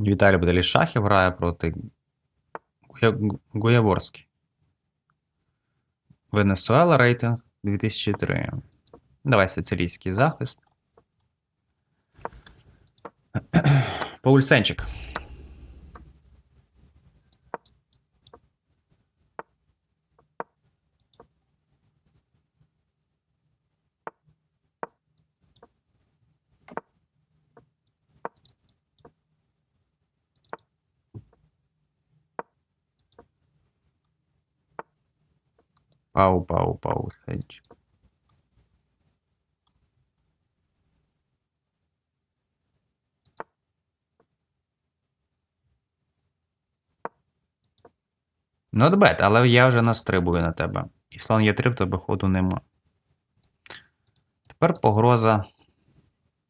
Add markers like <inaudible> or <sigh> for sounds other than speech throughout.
Віталій Бадалі Шахів грає проти Гуя- Гуяворський. Венесуела рейтинг 2003. Давай сицилійський захист. <clears throat> Паульсенчик. Пау, пау, Паульсенчик. Not bad, але я вже настрибую на тебе. І слон є 3 в тебе ходу нема. Тепер погроза.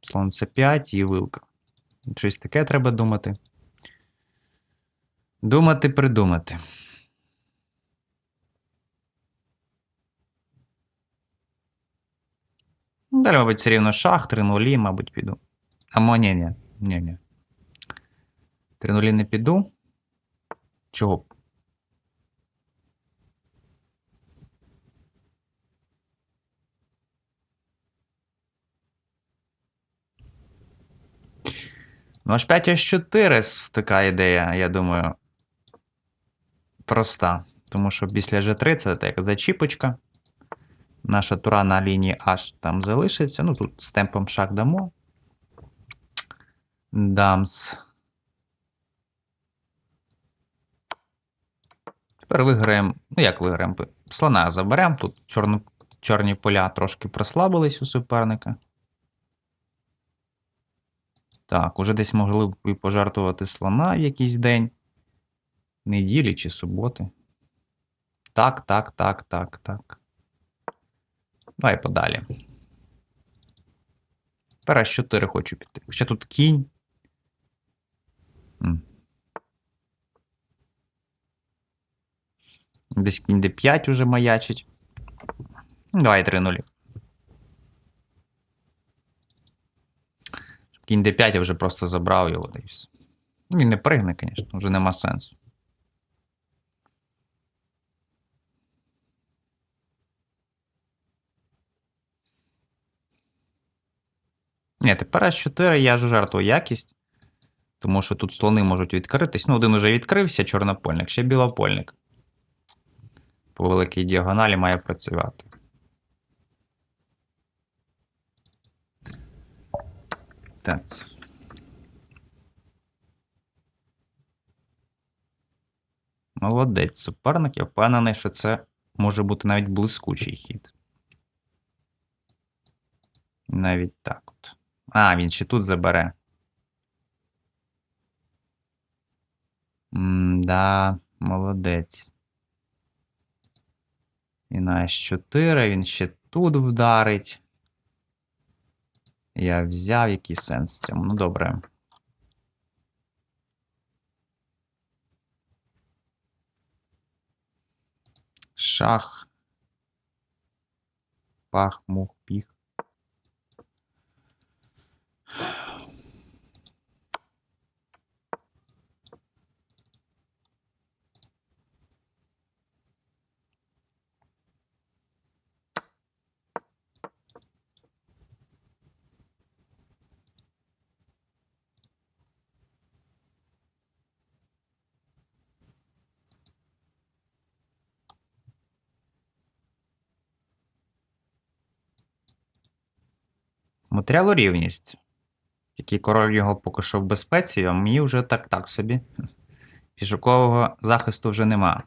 Слон С5 і вилка. Щось таке треба думати. Думати, придумати. Далі, мабуть, все рівно шах, 3 нулі, мабуть, піду. Амо, ні, ні, ні, ні. 3 нулі не піду. Чого? б? Ну, аж 5 аж 4 така ідея, я думаю. Проста. Тому що після G3 це так зачіпочка. Наша тура на лінії H там залишиться. Ну, тут з темпом шах дамо. Дамс. Тепер виграємо. Ну, як виграємо? Слона заберемо. Тут чорно, чорні поля трошки прослабились у суперника. Так, уже десь могли б і пожартувати слона в якийсь день. Неділі чи суботи. Так, так, так, так, так. Давай подалі. Тепер 4 хочу піти. Ще тут кінь. Десь кінь d5 уже маячить. Ну, Давай 3 нулі. Кінь d5 я вже просто забрав його все. Він не пригне, звісно, вже нема сенсу. Ні, тепер С4 я ж жертвую якість. Тому що тут слони можуть відкритись. Ну, один уже відкрився, чорнопольник, ще білопольник. По великій діагоналі має працювати. Так. Молодець, суперник. Я впевнений, що це може бути навіть блискучий хід. Навіть так от. А, він ще тут забере. М-да, молодець. І на С4 він ще тут вдарить. Я взяв який сенс в цьому. Ну, добре. Шах. Пах, мух, Матеріалу рівність. Який король його поки що в безпеці, а мені вже так так собі. Пішокового захисту вже нема.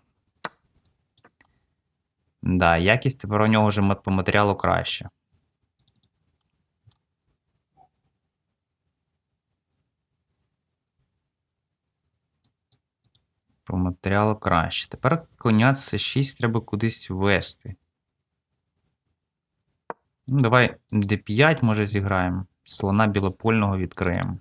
Да, якість тепер у нього вже по матеріалу краще. По матеріалу краще. Тепер коня С6 треба кудись ввести. Ну, давай d5, може, зіграємо. Слона білопольного відкриємо.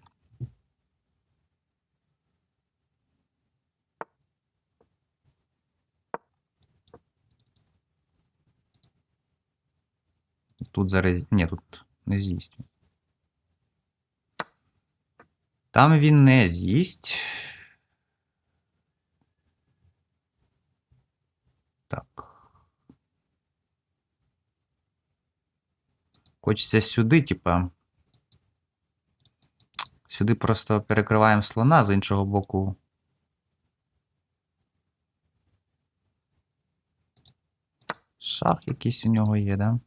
Тут зараз. Ні, тут не з'їсть. Там він не з'їсть. Хочеться сюди, типа. Сюди просто перекриваємо слона з іншого боку. Шах якийсь у нього є, да?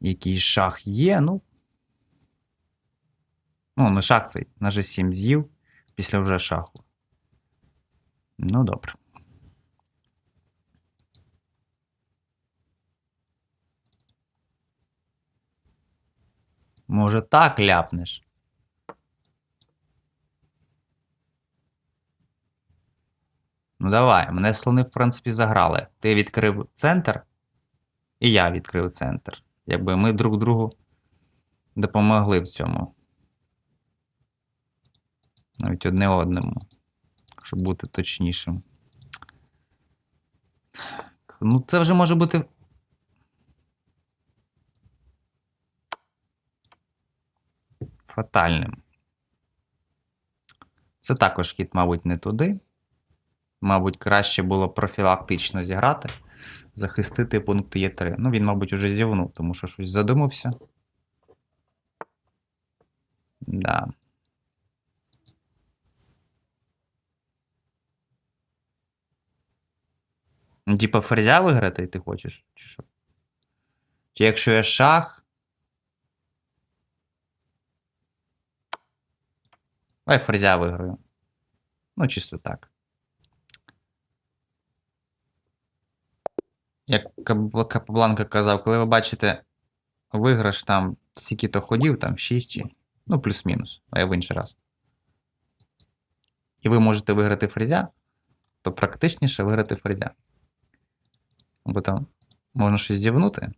Якийсь шах є, ну. Ну, не шах цей, на G7 з'їв після вже шаху. Ну, добре. Може, так ляпнеш? Ну, давай, мене слони, в принципі, заграли. Ти відкрив центр, і я відкрив центр. Якби ми друг другу допомогли в цьому. Навіть одне одному. Щоб бути точнішим. Ну, це вже може бути. Фатальним. Це також хід, мабуть, не туди. Мабуть, краще було профілактично зіграти, захистити пункт Е3. Ну, він, мабуть, уже зівнув, тому що щось задумався. Да. Типа ферзя виграти ти хочеш? Чи що? Чи якщо є шах. Ой, ферзя виграю. Ну, чисто так. Як Кап- Капабланка казав, коли ви бачите виграш там стільки-то ходів, там 6 чи. Ну, плюс-мінус, а я в інший раз. І ви можете виграти ферзя, то практичніше виграти ферзя. Бо там можна щось зівнути.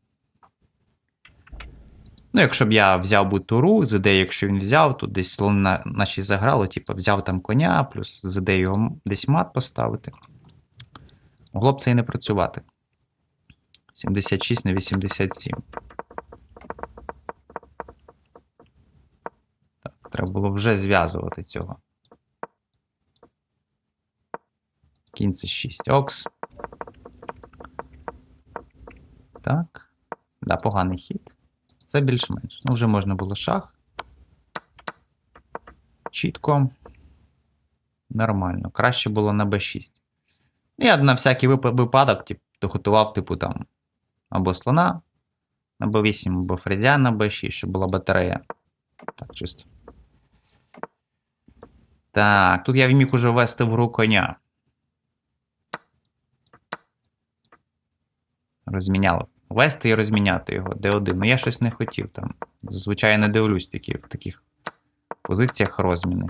Ну, якщо б я взяв би туру, з ідеї, якщо він взяв, тут десь слон на, наші заграли, типу, взяв там коня, плюс з ідеї його десь мат поставити. Могло б це і не працювати. 76 на 87. Так, треба було вже зв'язувати цього. Кінь це 6 окс. Так. Да, поганий хід. Це більш-менш. Ну, вже можна було шах. Чітко. Нормально. Краще було на b6. Я на всякий вип- випадок, тип, готував, типу, там, або слона на b8, або фрезя на b6, щоб була батарея. Так, чисто. Так, тут я міг уже ввести в гру коня. Розміняли. Вести і розміняти його D1. Ну я щось не хотів там. Зазвичай не дивлюсь такі, в таких позиціях розміни.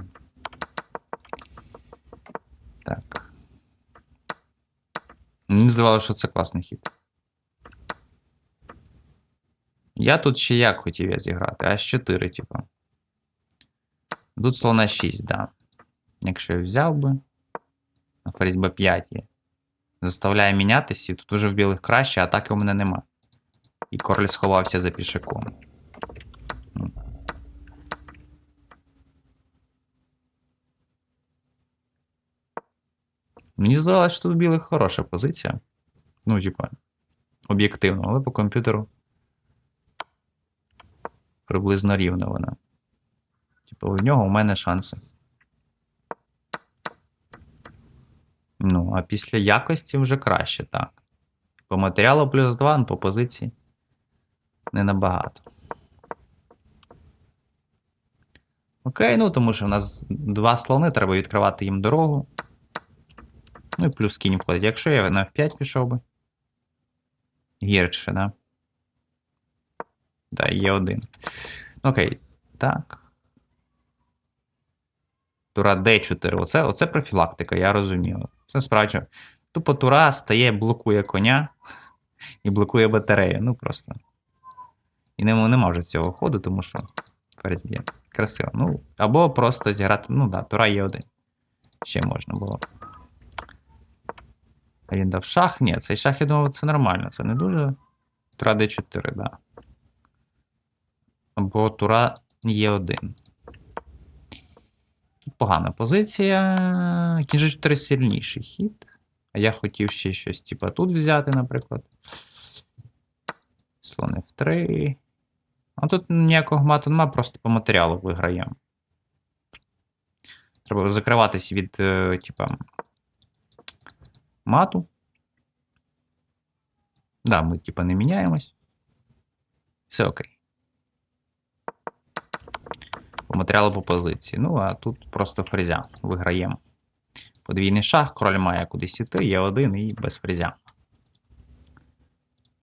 Так. Мені здавалося, що це класний хід. Я тут ще як хотів я зіграти? Аж 4, типу. Тут слона 6, да. Якщо я взяв би. Ферзь b5 є. Заставляє мінятися, і тут уже в білих краще, атаки у мене нема. І король сховався за пішаком. Мені здавалося, що тут в білих хороша позиція. Ну, типа, об'єктивно, але по комп'ютеру приблизно рівна вона. Типу, у нього у мене шанси. Ну, а після якості вже краще, так. По матеріалу плюс 2, ну, по позиції не набагато. Окей, ну тому що в нас два слони, треба відкривати їм дорогу. Ну і плюс кінь входить. Якщо я на F5 пішов би. Гірше, да? Да, є один. Окей, так. Тура D4. Оце, оце профілактика, я розумію. Це справді. Тупо тура стає, блокує коня і блокує батарею. Ну просто. І нема, нема вже цього ходу, тому що ферзь. Красиво. Ну, або просто зіграти. Ну да, тура є один. Ще можна було. А він дав шах? Ні, цей шах, я думав, це нормально. Це не дуже. Тура d4, да. Або тура є 1 Тут погана позиція. Кінь G4 сильніший хід. А я хотів ще щось, типа тут взяти, наприклад. Слон F3. А тут ніякого мату нема, просто по матеріалу виграємо. Треба закриватись від, е, типа, мату. Да, ми, типа, не міняємось. Все окей. По матеріалу по позиції. Ну, а тут просто фрезя. Виграємо. Подвійний шах, король має кудись іти, є один і без фрезя.